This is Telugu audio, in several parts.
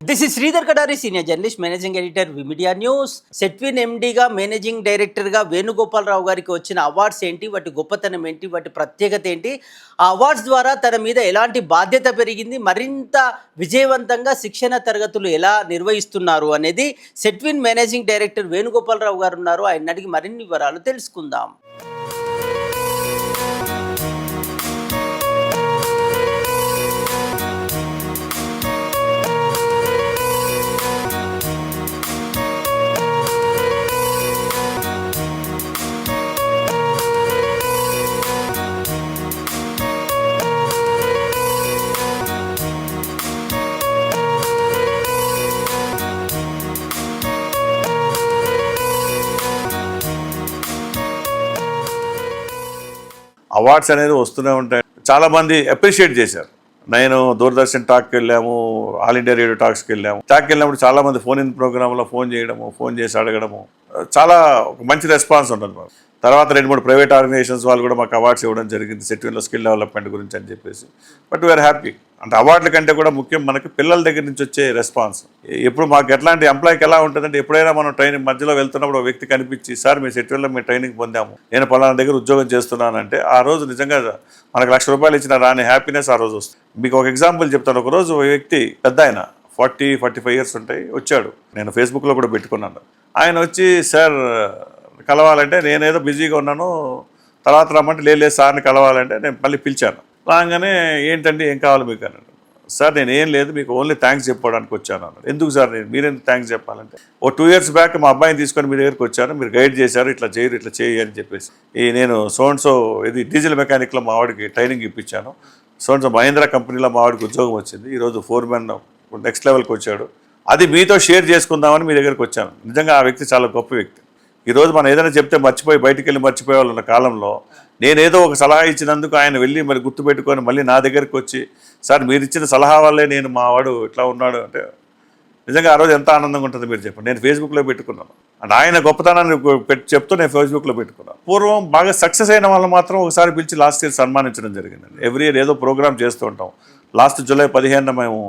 This is Sridhar Kadari senior journalist managing editor media news SETWIN ఎండీగా managing డైరెక్టర్గా వేణుగోపాలరావు గారికి వచ్చిన అవార్డ్స్ ఏంటి? వాటి గొప్పతనం ఏంటి? వాటి ప్రత్యేకత ఏంటి? ఆ అవార్డ్స్ ద్వారా తన మీద ఎలాంటి బాధ్యత పెరిగింది? మరింత విజయవంతంగా శిక్షణ తరగతులు ఎలా నిర్వహిస్తున్నారు అనేది సెట్విన్ మేనేజింగ్ డైరెక్టర్ వేణుగోపాలరావు గారు ఉన్నారు. ఆయన అడిగి మరిన్ని వివరాలు తెలుసుకుందాం. అవార్డ్స్ అనేది వస్తూనే ఉంటాయి. చాలామంది అప్రిషియేట్ చేశారు. నేను దూరదర్శన్ టాక్కి వెళ్ళాము ఆల్ ఇండియా రేడియో టాక్స్కి వెళ్ళాము. టాక్కి వెళ్ళినప్పుడు చాలా మంది ఫోన్ ఇన్ ప్రోగ్రాంలో ఫోన్ చేయడము ఫోన్ చేసి అడగడము. చాలా ఒక మంచి రెస్పాన్స్ ఉంటుంది మాకు. తర్వాత రెండు మూడు ప్రైవేట్ ఆర్గనైజేషన్స్ వాళ్ళు కూడా మాకు అవార్డ్స్ ఇవ్వడం జరిగింది. సెట్విన్లో స్కిల్ డెవలప్మెంట్ గురించి అని చెప్పేసి. But we are happy. అంటే అవార్డుల కంటే కూడా ముఖ్యం మనకి పిల్లల దగ్గర నుంచి వచ్చే రెస్పాన్స్. ఎప్పుడు మాకు ఎట్లాంటి ఎంప్లాయ్కి ఎలా ఉంటుందంటే ఎప్పుడైనా మనం ట్రైనింగ్ మధ్యలో వెళ్తున్నప్పుడు ఒక వ్యక్తి కనిపించి సార్ మీ సెట్యూల్లో మీ ట్రైనింగ్ పొందాము. నేను పలానా దగ్గర ఉద్యోగం చేస్తున్నానంటే ఆ రోజు నిజంగా మనకు లక్ష రూపాయలు ఇచ్చిన రాని హ్యాపీనెస్ ఆ రోజు వస్తుంది. మీకు ఒక ఎగ్జాంపుల్ చెప్తాను. ఒకరోజు ఒక వ్యక్తి పెద్ద ఆయన ఫార్టీ ఫార్టీ ఫైవ్ ఇయర్స్ ఉంటాయి వచ్చాడు. నేను ఫేస్బుక్లో కూడా పెట్టుకున్నాను. ఆయన వచ్చి సార్ కలవాలంటే నేనేదో బిజీగా ఉన్నాను తర్వాత రమ్మంటే లేదు సార్ని కలవాలంటే నేను మళ్ళీ పిలిచాను. రాగానే ఏంటండి ఏం కావాలి మీకు అన్నాడు. సార్ నేను ఏం లేదు మీకు ఓన్లీ థ్యాంక్స్ చెప్పడానికి వచ్చాను అన్నాడు. ఎందుకు సార్ నేను మీరెందుకు థ్యాంక్స్ చెప్పాలంటే? ఓ టూ ఇయర్స్ బ్యాక్ మా అబ్బాయిని తీసుకొని మీ దగ్గరికి వచ్చాను మీరు గైడ్ చేశారు ఇట్లా చేయరు ఇట్లా చేయి అని చెప్పేసి. ఈ నేను సోన్సో ఇది డీజిల్ మెకానిక్లో మా వాడికి ట్రైనింగ్ ఇప్పించాను. సోన్సో మహేంద్ర కంపెనీలో మా వాడికి ఉద్యోగం వచ్చింది. ఈరోజు ఫోర్ మెన్ నెక్స్ట్ లెవెల్కి వచ్చాడు. అది మీతో షేర్ చేసుకుందామని మీ దగ్గరికి వచ్చాను. నిజంగా ఆ వ్యక్తి చాలా గొప్ప వ్యక్తి. ఈరోజు మనం ఏదైనా చెప్తే మర్చిపోయి బయటికి వెళ్ళి మర్చిపోయేవాళ్ళు ఉన్న కాలంలో నేనేదో ఒక సలహా ఇచ్చినందుకు ఆయన వెళ్ళి మరి గుర్తుపెట్టుకొని మళ్ళీ నా దగ్గరికి వచ్చి సార్ మీరు ఇచ్చిన సలహా వల్లే నేను మా వాడు ఇట్లా ఉన్నాడు. అంటే నిజంగా ఆ రోజు ఎంత ఆనందంగా ఉంటుంది మీరు చెప్పండి. నేను ఫేస్బుక్లో పెట్టుకున్నాను. అండ్ ఆయన గొప్పతనాన్ని పెట్టి చెప్తూ నేను ఫేస్బుక్లో పెట్టుకున్నాను. పూర్వం బాగా సక్సెస్ అయిన వాళ్ళు మాత్రం ఒకసారి పిలిచి లాస్ట్ ఇయర్ సన్మానించడం జరిగిందండి. ఎవ్రీ ఇయర్ ఏదో ప్రోగ్రామ్ చేస్తూ ఉంటాం. లాస్ట్ జూలై పదిహేను మేము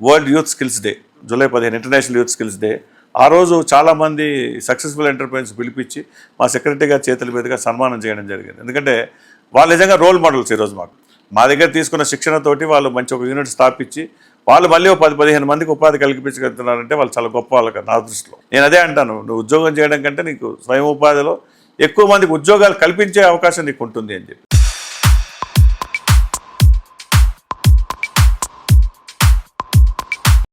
world youth skills day July పదిహేను ఇంటర్నేషనల్ యూత్ స్కిల్స్ డే. ఆ రోజు చాలామంది సక్సెస్ఫుల్ ఎంటర్ప్రైన్స్ పిలిపించి మా సెక్రటరీ గారి చేతుల మీదుగా సన్మానం చేయడం జరిగింది. ఎందుకంటే వాళ్ళు నిజంగా రోల్ మోడల్స్ ఈరోజు మాకు. మా దగ్గర తీసుకున్న శిక్షణతోటి వాళ్ళు మంచి ఒక యూనిట్ స్థాపించి వాళ్ళు మళ్ళీ ఒక పది పదిహేను మందికి ఉపాధి కల్పించగలుగుతున్నారంటే వాళ్ళు చాలా గొప్ప వాళ్ళకి నా దృష్టిలో. నేను అదే అంటాను నువ్వు ఉద్యోగం చేయడం కంటే నీకు స్వయం ఉపాధిలో ఎక్కువ మందికి ఉద్యోగాలు కల్పించే అవకాశం నీకు ఉంటుంది అని చెప్పి.